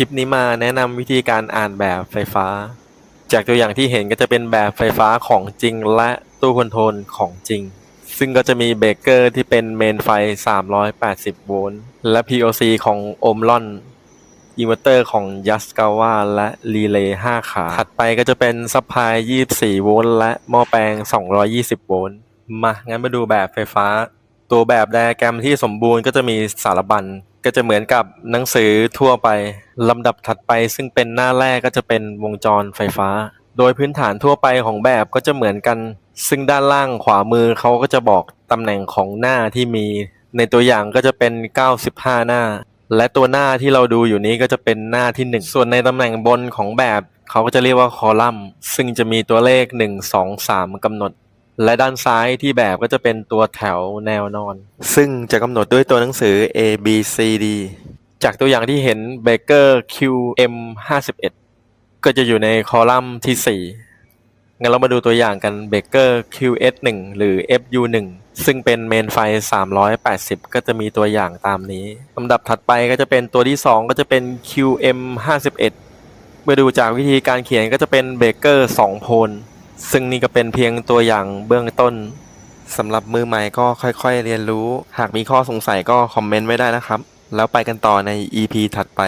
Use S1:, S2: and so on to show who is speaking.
S1: ลิปนี้มาแนะนำวิธีการอ่านแบบไฟฟ้า จากตัวอย่างที่เห็นก็จะเป็นแบบไฟฟ้าของจริงและตู้คอนโทรลของจริง ซึ่งก็จะมีเบรกเกอร์ที่เป็นเมนไฟ 380 โวลต์ และ POC ของโอมลอนอินเวอร์เตอร์ของยัสกาวาและรีเลย์5ขา ถัดไปก็จะเป็นซัพพลาย 24 โวลต์และหม้อแปลง 220 โวลต์ มา งั้นมาดูแบบไฟฟ้า ตัวแบบไดอะแกรมที่สมบูรณ์ก็จะมีสารบัญ ก็จะเหมือนกับหนังสือทั่วไปลำดับถัดไป ซึ่งเป็นหน้าแรกก็จะเป็นวงจรไฟฟ้า โดยพื้นฐานทั่วไปของแบบก็จะเหมือนกัน ซึ่งด้านล่างขวามือเขาก็จะบอกตำแหน่งของหน้าที่มี ในตัวอย่างก็จะเป็น 95 หน้า และตัวหน้าที่เราดูอยู่นี้ก็จะเป็นหน้าที่ 1 ส่วนในตำแหน่งบนของแบบเขาก็จะเรียกว่าคอลัมน์ ซึ่งจะมีตัวเลข 1 2 3กำหนด และด้านซ้ายที่แบบก็จะเป็นตัวแถวแนวนอน ซึ่งจะกำหนดด้วยตัวหนังสือ A B C D จากตัวอย่างที่เห็น Baker QM 51ก็จะอยู่ในคอลัมน์ที่ 4 งั้นเรามาดูตัวอย่างกัน Baker QS 1หรือ FU 1ซึ่งเป็นเมนไฟ 380 ก็จะมีตัวอย่างตามนี้ลำดับถัดไปก็จะเป็นตัวที่ 2 ก็จะเป็น QM 51เมื่อดูจากวิธีการเขียนก็จะเป็น Baker 2โพล ซึ่งนี่ก็เป็นเพียงตัวอย่างเบื้องต้นสำหรับมือใหม่ก็ค่อยๆเรียนรู้ หากมีข้อสงสัยก็คอมเมนต์ไว้ได้นะครับ แล้วไปกันต่อใน EP ถัดไป